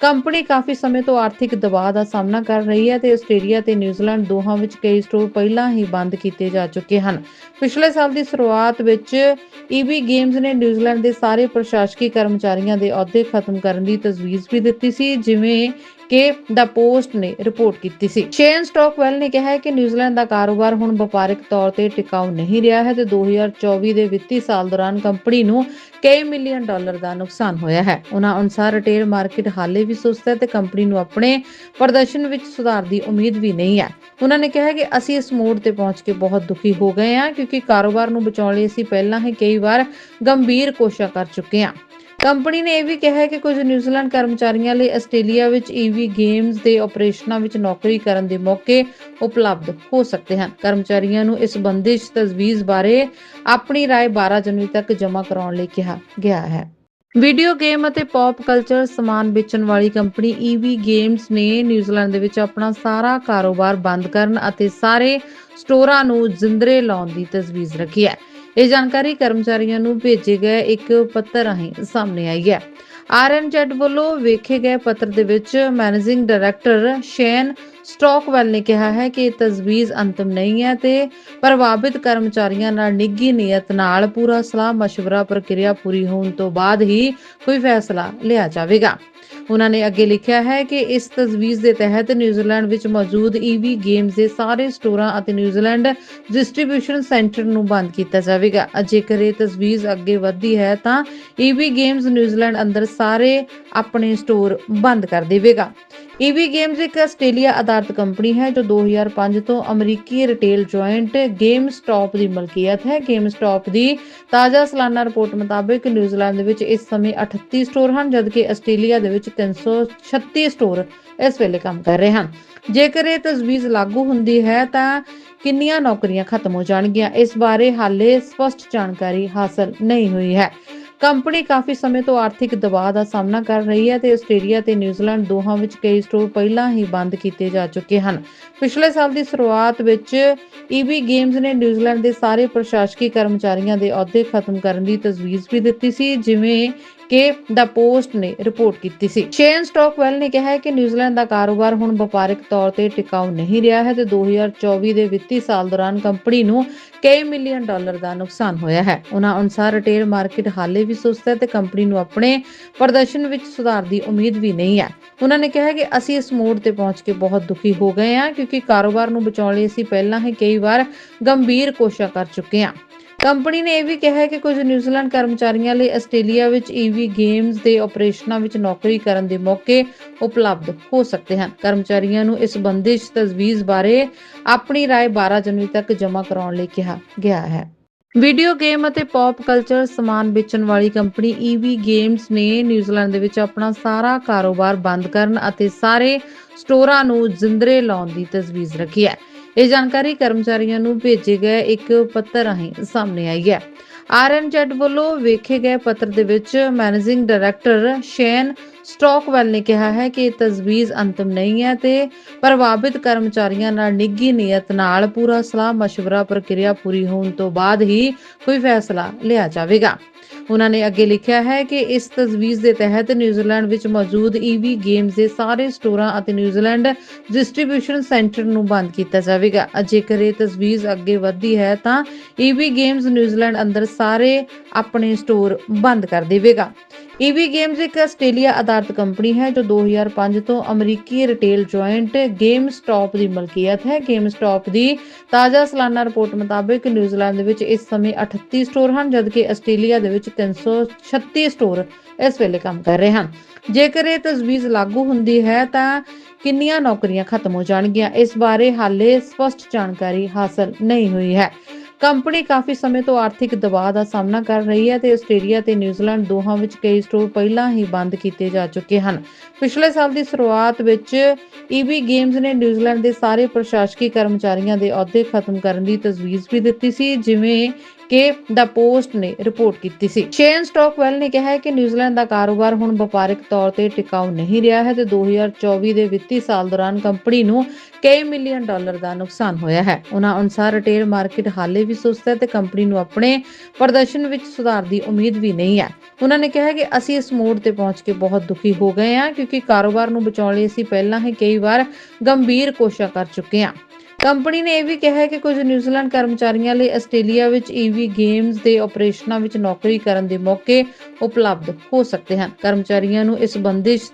ਕੰਪਨੀ ਕਾਫੀ ਸਮੇਂ ਤੋਂ ਆਰਥਿਕ ਦਬਾਅ ਦਾ ਸਾਹਮਣਾ ਕਰ ਰਹੀ ਹੈ ਤੇ ਆਸਟ੍ਰੇਲੀਆ ਤੇ ਨਿਊਜ਼ੀਲੈਂਡ ਦੋਹਾਂ ਵਿੱਚ ਕਈ ਸਟੋਰ ਪਹਿਲਾਂ ਹੀ ਬੰਦ ਕੀਤੇ ਜਾ ਚੁੱਕੇ ਹਨ। ਪਿਛਲੇ ਸਾਲ ਦੀ ਸ਼ੁਰੂਆਤ ਵਿੱਚ EB ਗੇਮਸ ਨੇ ਨਿਊਜ਼ੀਲੈਂਡ ਦੇ ਸਾਰੇ ਪ੍ਰਸ਼ਾਸਕੀ ਕਰਮਚਾਰੀਆਂ ਦੇ ਅਹੁਦੇ ਖਤਮ ਕਰਨ ਦੀ ਤਜਵੀਜ਼ ਵੀ ਦਿੱਤੀ ਸੀ, ਜਿਵੇਂ ਕੇ ਦਾ ਪੋਸਟ ਨੇ ਰਿਪੋਰਟ ਕੀਤੀ ਸੀ। ਸ਼ੇਨ ਸਟਾਕਵੈਲ ਨੇ ਕਿਹਾ ਹੈ ਕਿ ਨਿਊਜ਼ੀਲੈਂਡ ਦਾ ਕਾਰੋਬਾਰ ਹੁਣ ਵਪਾਰਕ ਤੌਰ ਤੇ ਟਿਕਾਊ ਨਹੀਂ ਰਿਹਾ ਹੈ ਤੇ 2024 ਦੇ ਵਿੱਤੀ ਸਾਲ ਦੌਰਾਨ ਕੰਪਨੀ ਨੂੰ ਕਈ ਮਿਲੀਅਨ ਡਾਲਰ ਦਾ ਨੁਕਸਾਨ ਹੋਇਆ ਹੈ। ਉਹਨਾਂ ਅਨੁਸਾਰ ਰਿਟੇਲ ਮਾਰਕੀਟ ਹਾਲੇ ਵੀ ਸੁਸਤ ਹੈ ਤੇ ਕੰਪਨੀ ਨੂੰ ਆਪਣੇ ਪ੍ਰਦਰਸ਼ਨ ਵਿੱਚ ਸੁਧਾਰ ਦੀ ਉਮੀਦ ਵੀ ਨਹੀਂ ਹੈ। ਉਹਨਾਂ ਨੇ ਕਿਹਾ ਕਿ ਅਸੀਂ ਇਸ ਮੋੜ ਤੇ ਪਹੁੰਚ ਕੇ ਬਹੁਤ ਦੁਖੀ ਹੋ ਗਏ ਹਾਂ ਕਿਉਂਕਿ ਕਾਰੋਬਾਰ ਨੂੰ ਬਚਾਉਣ ਲਈ ਅਸੀਂ ਪਹਿਲਾਂ ਹੀ ਕਈ ਵਾਰ ਗੰਭੀਰ ਕੋਸ਼ਿਸ਼ਾਂ ਕਰ ਚੁੱਕੇ ਹਾਂ। ਕੰਪਨੀ ਨੇ ਇਹ ਵੀ ਕਿਹਾ ਹੈ ਕਿ ਕੁਝ ਨਿਊਜ਼ੀਲੈਂਡ ਕਰਮਚਾਰੀਆਂ ਲਈ ਆਸਟ੍ਰੇਲੀਆ ਵਿੱਚ EV ਗੇਮਸ ਦੇ ਆਪਰੇਸ਼ਨਾਂ ਵਿੱਚ ਨੌਕਰੀ ਕਰਨ ਦੇ ਮੌਕੇ ਉਪਲਬਧ ਹੋ ਸਕਦੇ ਹਨ ਕਰਮਚਾਰੀਆਂ ਨੂੰ ਇਸ ਬੰਦਿਸ਼ ਤਜਵੀਜ਼ ਬਾਰੇ ਆਪਣੀ رائے 12 ਜਨਵਰੀ ਤੱਕ ਜਮ੍ਹਾਂ ਕਰਾਉਣ ਲਈ ਕਿਹਾ ਗਿਆ ਹੈ ਵੀਡੀਓ ਗੇਮ ਅਤੇ ਪੌਪ ਕਲਚਰ ਸਮਾਨ ਵੇਚਣ ਵਾਲੀ ਕੰਪਨੀ EV ਗੇਮਸ ਨੇ ਨਿਊਜ਼ੀਲੈਂਡ ਦੇ ਵਿੱਚ ਆਪਣਾ ਸਾਰਾ ਕਾਰੋਬਾਰ ਬੰਦ ਕਰਨ ਅਤੇ ਸਾਰੇ ਸਟੋਰਾਂ ਨੂੰ ਜਿੰਦਰੇ ਲਾਉਣ ਦੀ ਤਜਵੀਜ਼ ਰੱਖੀ ਹੈ ਇਹ ਜਾਣਕਾਰੀ ਕਰਮਚਾਰੀਆਂ ਨੂੰ ਭੇਜੇ ਗਏ ਇੱਕ ਪੱਤਰ ਰਾਹੀਂ ਸਾਹਮਣੇ ਆਈ ਹੈ ਆਰਐਨਜੈਡ ਵੱਲੋਂ ਵੇਖੇ ਗਏ ਪੱਤਰ ਦੇ ਵਿੱਚ ਮੈਨੇਜਿੰਗ ਡਾਇਰੈਕਟਰ ਸ਼ੇਨ ਸਟਾਕਵੈਲ ਨੇ ਕਿਹਾ ਹੈ ਕਿ ਇਹ ਤਜਵੀਜ਼ ਅੰਤਮ ਨਹੀਂ ਹੈ ਤੇ ਪ੍ਰਭਾਵਿਤ ਕਰਮਚਾਰੀਆਂ ਨਾਲ ਨਿੱਘੀ ਨੀਅਤ ਨਾਲ ਪੂਰਾ ਸਲਾਹ مشورہ ਪ੍ਰਕਿਰਿਆ ਪੂਰੀ ਹੋਣ ਤੋਂ ਬਾਅਦ ਹੀ ਕੋਈ ਫੈਸਲਾ ਲਿਆ ਜਾਵੇਗਾ ਉਹਨਾਂ ਨੇ ਅੱਗੇ ਲਿਖਿਆ ਹੈ ਕਿ ਇਸ ਤਜਵੀਜ਼ ਦੇ ਤਹਿਤ ਨਿਊਜ਼ੀਲੈਂਡ ਵਿੱਚ ਮੌਜੂਦ EV ਗੇਮਸ ਦੇ ਸਾਰੇ ਸਟੋਰਾਂ ਅਤੇ ਨਿਊਜ਼ੀਲੈਂਡ ਡਿਸਟ੍ਰੀਬਿਊਸ਼ਨ ਸੈਂਟਰ ਨੂੰ ਬੰਦ ਕੀਤਾ ਜਾਵੇਗਾ। ਜੇਕਰ ਇਹ ਤਜਵੀਜ਼ ਅੱਗੇ ਵਧਦੀ ਹੈ ਤਾਂ EV ਗੇਮਸ ਨਿਊਜ਼ੀਲੈਂਡ ਅੰਦਰ ਸਾਰੇ ਆਪਣੇ ਸਟੋਰ ਬੰਦ ਕਰ ਦੇਵੇਗਾ। EV ਗੇਮਸ ਇੱਕ ਆਸਟ੍ਰੇਲੀਆ ਆਧਾਰਿਤ ਕੰਪਨੀ ਹੈ ਜੋ 2005 ਤੋਂ ਅਮਰੀਕੀ ਰਿਟੇਲ ਜੁਆਇੰਟ GameStop ਦੀ ਮਲਕੀਅਤ ਹੈ। ਗੇਮ GameStop ਦੀ ਤਾਜ਼ਾ ਸਾਲਾਨਾ ਰਿਪੋਰਟ ਮੁਤਾਬਕ ਨਿਊਜ਼ੀਲੈਂਡ ਦੇ ਵਿੱਚ ਇਸ ਸਮੇਂ 38 ਸਟੋਰ ਹਨ, ਜਦਕਿ ਆਸਟ੍ਰੇਲੀਆ ਦੇ ਵਿੱਚ 336 ਸਟੋਰ ਇਸ ਵੇਲੇ ਕੰਮ ਕਰ ਰਹੇ ਹਨ। ਜੇਕਰ ਇਹ ਤਜਵੀਜ਼ ਲਾਗੂ ਹੁੰਦੀ ਹੈ ਤਾਂ ਕਿੰਨੀਆਂ ਨੌਕਰੀਆਂ ਖਤਮ ਹੋ ਜਾਣਗੀਆਂ? ਇਸ ਬਾਰੇ ਹਾਲੇ ਸਪਸ਼ਟ ਜਾਣਕਾਰੀ ਹਾਸਲ ਨਹੀਂ ਹੋਈ ਹੈ। ਕੰਪਨੀ ਕਾਫੀ ਸਮੇਂ ਤੋਂ ਆਰਥਿਕ ਦਬਾਅ ਦਾ ਸਾਹਮਣਾ ਕਰ ਰਹੀ ਹੈ ਤੇ ਆਸਟ੍ਰੇਲੀਆ ਤੇ ਨਿਊਜ਼ੀਲੈਂਡ ਦੋਹਾਂ ਵਿੱਚ ਕਈ ਸਟੋਰ ਪਹਿਲਾਂ ਹੀ ਬੰਦ ਕੀਤੇ ਜਾ ਚੁੱਕੇ ਹਨ। ਪਿਛਲੇ ਸਾਲ ਦੀ ਸ਼ੁਰੂਆਤ ਵਿੱਚ ਈਬੀ ਗੇਮਸ ਨੇ ਨਿਊਜ਼ੀਲੈਂਡ ਦੇ ਸਾਰੇ ਪ੍ਰਸ਼ਾਸਕੀ ਕਰਮਚਾਰੀਆਂ ਦੇ ਅਹੁਦੇ ਖਤਮ ਕਰਨ ਦੀ ਤਜਵੀਜ਼ ਵੀ ਦਿੱਤੀ ਸੀ, ਜਿਵੇਂ ਕਿ ਦਾ ਪੋਸਟ ਨੇ ਰਿਪੋਰਟ ਕੀਤੀ ਸੀ। ਸ਼ੇਨ ਸਟਾਕਵੈਲ ਨੇ ਕਿਹਾ ਹੈ ਕਿ ਨਿਊਜ਼ੀਲੈਂਡ ਦਾ ਕਾਰੋਬਾਰ ਹੁਣ ਵਪਾਰਕ ਤੌਰ ਤੇ ਟਿਕਾਊ ਨਹੀਂ ਰਿਹਾ ਹੈ ਤੇ 2024 ਦੇ ਵਿੱਤੀ ਸਾਲ ਦੌਰਾਨ ਕੰਪਨੀ ਨੂੰ ਕਈ ਮਿਲੀਅਨ ਡਾਲਰ ਦਾ ਨੁਕਸਾਨ ਹੋਇਆ ਹੈ। ਉਹਨਾਂ ਅਨੁਸਾਰ ਰਿਟੇਲ ਮਾਰਕੀਟ ਹਾਲੇ ਵੀ ਸੁਸਤ ਹੈ ਤੇ ਕੰਪਨੀ ਨੂੰ ਆਪਣੇ ਪ੍ਰਦਰਸ਼ਨ ਵਿੱਚ ਸੁਧਾਰ ਦੀ ਉਮੀਦ ਵੀ ਨਹੀਂ ਹੈ। ਉਹਨਾਂ ਨੇ ਕਿਹਾ ਕਿ ਅਸੀਂ ਇਸ ਮੋੜ ਤੇ ਪਹੁੰਚ ਕੇ ਬਹੁਤ ਦੁਖੀ ਹੋ ਗਏ ਹਾਂ ਕਿਉਂਕਿ ਕਾਰੋਬਾਰ ਨੂੰ ਬਚਾਉਣ ਲਈ ਅਸੀਂ ਪਹਿਲਾਂ ਹੀ ਕਈ ਵਾਰ ਗੰਭੀਰ ਕੋਸ਼ਿਸ਼ਾਂ ਕਰ ਚੁੱਕੇ ਹਾਂ। ਕੰਪਨੀ ਨੇ ਇਹ ਵੀ ਕਿਹਾ ਹੈ ਕਿ ਕੁਝ ਨਿਊਜ਼ੀਲੈਂਡ ਕਰਮਚਾਰੀਆਂ ਲਈ ਆਸਟ੍ਰੇਲੀਆ ਵਿੱਚ ਈਵੀ ਗੇਮਸ ਦੇ ਆਪਰੇਸ਼ਨਾਂ ਵਿੱਚ ਨੌਕਰੀ ਕਰਨ ਦੇ ਮੌਕੇ ਉਪਲਬਧ ਹੋ ਸਕਦੇ ਹਨ ਕਰਮਚਾਰੀਆਂ ਨੂੰ ਇਸ ਬੰਦਿਸ਼ ਤਜਵੀਜ਼ ਬਾਰੇ ਆਪਣੀ رائے 12 ਜਨਵਰੀ ਤੱਕ ਜਮ੍ਹਾਂ ਕਰਾਉਣ ਲਈ ਕਿਹਾ ਗਿਆ ਹੈ ਵੀਡੀਓ ਗੇਮ ਅਤੇ ਪੌਪ ਕਲਚਰ ਸਮਾਨ ਵੇਚਣ ਵਾਲੀ ਕੰਪਨੀ ਈਵੀ ਗੇਮਸ ਨੇ ਨਿਊਜ਼ੀਲੈਂਡ ਦੇ ਵਿੱਚ ਆਪਣਾ ਸਾਰਾ ਕਾਰੋਬਾਰ ਬੰਦ ਕਰਨ ਅਤੇ ਸਾਰੇ ਸਟੋਰਾਂ ਨੂੰ ਜਿੰਦਰੇ ਲਾਉਣ ਦੀ ਤਜਵੀਜ਼ ਰੱਖੀ ਹੈ ਇਹ ਜਾਣਕਾਰੀ ਕਰਮਚਾਰੀਆਂ ਨੂੰ ਭੇਜੇ ਗਏ ਇੱਕ ਪੱਤਰ ਰਾਹੀਂ ਸਾਹਮਣੇ ਆਈ ਹੈ ਆਰਐਨਜੈਡ ਵੱਲੋਂ ਵੇਖੇ ਗਏ ਪੱਤਰ ਦੇ ਵਿੱਚ ਮੈਨੇਜਿੰਗ ਡਾਇਰੈਕਟਰ ਸ਼ੇਨ ਸਟਾਕਵੈਲ ਨੇ ਕਿਹਾ ਹੈ ਕਿ ਇਹ ਤਜਵੀਜ਼ ਅੰਤਮ ਨਹੀਂ ਹੈ ਤੇ ਪ੍ਰਭਾਵਿਤ ਕਰਮਚਾਰੀਆਂ ਨਾਲ ਨਿੱਘੀ ਨੀਅਤ ਨਾਲ ਪੂਰਾ ਸਲਾਹ مشورہ ਪ੍ਰਕਿਰਿਆ ਪੂਰੀ ਹੋਣ ਤੋਂ ਬਾਅਦ ਹੀ ਕੋਈ ਫੈਸਲਾ ਲਿਆ ਜਾਵੇਗਾ ਉਹਨਾਂ ਨੇ ਅੱਗੇ ਲਿਖਿਆ ਹੈ ਕਿ ਇਸ ਤਜਵੀਜ਼ ਦੇ ਤਹਿਤ ਨਿਊਜ਼ੀਲੈਂਡ ਵਿੱਚ ਮੌਜੂਦ ਈਵੀ ਗੇਮਸ ਦੇ ਸਾਰੇ ਸਟੋਰਾਂ ਅਤੇ ਨਿਊਜ਼ੀਲੈਂਡ ਡਿਸਟ੍ਰੀਬਿਊਸ਼ਨ ਸੈਂਟਰ ਨੂੰ ਬੰਦ ਕੀਤਾ ਜਾਵੇਗਾ। ਜੇਕਰ ਇਹ ਤਜਵੀਜ਼ ਅੱਗੇ ਵਧਦੀ ਹੈ ਤਾਂ ਈਵੀ ਗੇਮਸ ਨਿਊਜ਼ੀਲੈਂਡ ਅੰਦਰ ਸਾਰੇ ਆਪਣੇ ਸਟੋਰ ਬੰਦ ਕਰ ਦੇਵੇਗਾ। ਈਵੀ ਗੇਮਸ ਇੱਕ ਆਸਟ੍ਰੇਲੀਆ ਆਧਾਰਿਤ ਕੰਪਨੀ ਹੈ, ਜੋ 2005 ਤੋਂ ਅਮਰੀਕੀ ਰਿਟੇਲ ਜੁਆਇੰਟ ਗੇਮ ਸਟਾਪ ਦੀ ਮਲਕੀਅਤ ਹੈ। ਗੇਮ ਸਟਾਪ ਦੀ ਤਾਜ਼ਾ ਸਾਲਾਨਾ ਰਿਪੋਰਟ ਮੁਤਾਬਕ ਨਿਊਜ਼ੀਲੈਂਡ ਦੇ ਵਿੱਚ ਇਸ ਸਮੇਂ 38 ਸਟੋਰ ਹਨ, ਜਦਕਿ ਆਸਟ੍ਰੇਲੀਆ ਦੇ ਵਿੱਚ 336 ਸਟੋਰ ਇਸ ਵੇਲੇ ਕੰਮ ਕਰ ਰਹੇ ਹਨ। ਜੇਕਰ ਇਹ ਤਜਵੀਜ਼ ਲਾਗੂ ਹੁੰਦੀ ਹੈ, ਤਾਂ ਕਿੰਨੀਆਂ ਨੌਕਰੀਆਂ ਖਤਮ ਹੋ ਜਾਣਗੀਆਂ? ਇਸ ਬਾਰੇ ਹਾਲੇ ਸਪਸ਼ਟ ਜਾਣਕਾਰੀ ਹਾਸਲ ਨਹੀਂ ਹੋਈ ਹੈ। ਕੰਪਨੀ ਕਾਫੀ ਸਮੇਂ ਤੋਂ ਆਰਥਿਕ ਦਬਾਅ ਦਾ ਸਾਹਮਣਾ ਕਰ ਰਹੀ ਹੈ ਤੇ ਆਸਟ੍ਰੇਲੀਆ ਤੇ ਨਿਊਜ਼ੀਲੈਂਡ ਦੋਹਾਂ ਵਿੱਚ ਕਈ ਸਟੋਰ ਪਹਿਲਾਂ ਹੀ ਬੰਦ ਕੀਤੇ ਜਾ ਚੁੱਕੇ ਹਨ। ਪਿਛਲੇ ਸਾਲ ਦੀ ਸ਼ੁਰੂਆਤ ਵਿੱਚ ਈਬੀ ਗੇਮਸ ਨੇ ਨਿਊਜ਼ੀਲੈਂਡ ਦੇ ਸਾਰੇ ਪ੍ਰਸ਼ਾਸਕੀ ਕਰਮਚਾਰੀਆਂ ਦੇ ਅਹੁਦੇ ਖਤਮ ਕਰਨ ਦੀ ਤਜਵੀਜ਼ ਵੀ ਦਿੱਤੀ ਸੀ, ਜਿਵੇਂ ਕੇ ਦਾ ਪੋਸਟ ਨੇ ਰਿਪੋਰਟ ਕੀਤੀ ਸੀ। ਸ਼ੇਨ ਸਟਾਕਵੈਲ ਨੇ ਕਿਹਾ ਹੈ ਕਿ ਨਿਊਜ਼ੀਲੈਂਡ ਦਾ ਕਾਰੋਬਾਰ ਹੁਣ ਵਪਾਰਕ ਤੌਰ ਤੇ ਟਿਕਾਊ ਨਹੀਂ ਰਿਹਾ ਹੈ ਤੇ 2024 ਦੇ ਵਿੱਤੀ ਸਾਲ ਦੌਰਾਨ ਕੰਪਨੀ ਨੂੰ ਕਈ ਮਿਲੀਅਨ ਡਾਲਰ ਦਾ ਨੁਕਸਾਨ ਹੋਇਆ ਹੈ। ਉਹਨਾਂ ਅਨੁਸਾਰ ਰਿਟੇਲ ਮਾਰਕੀਟ ਹਾਲੇ ਵੀ ਸੁਸਤ ਹੈ ਤੇ ਕੰਪਨੀ ਨੂੰ ਆਪਣੇ ਪ੍ਰਦਰਸ਼ਨ ਵਿੱਚ ਸੁਧਾਰ ਦੀ ਉਮੀਦ ਵੀ ਨਹੀਂ ਹੈ। ਉਹਨਾਂ ਨੇ ਕਿਹਾ ਕਿ ਅਸੀਂ ਇਸ ਮੋੜ ਤੇ ਪਹੁੰਚ ਕੇ ਬਹੁਤ ਦੁਖੀ ਹੋ ਗਏ ਹਾਂ ਕਿਉਂਕਿ ਕਾਰੋਬਾਰ ਨੂੰ ਬਚਾਉਣ ਲਈ ਅਸੀਂ ਪਹਿਲਾਂ ਹੀ ਕਈ ਵਾਰ ਗੰਭੀਰ ਕੋਸ਼ਿਸ਼ਾਂ ਕਰ ਚੁੱਕੇ ਹਾਂ। ਕੰਪਨੀ ਨੇ ਇਹ ਵੀ ਕਿਹਾ ਹੈ ਕਿ ਕੁਝ ਨਿਊਜ਼ੀਲੈਂਡ ਕਰਮਚਾਰੀਆਂ ਲਈ ਆਸਟ੍ਰੇਲੀਆ ਵਿੱਚ ਈਵੀ ਗੇਮਸ ਦੇ ਆਪਰੇਸ਼ਨਾਂ ਵਿੱਚ ਨੌਕਰੀ ਕਰਨ ਦੇ ਮੌਕੇ ਉਪਲਬਧ ਹੋ ਸਕਦੇ ਹਨ। ਕਰਮਚਾਰੀਆਂ ਨੂੰ ਇਸ ਬੰਦਿਸ਼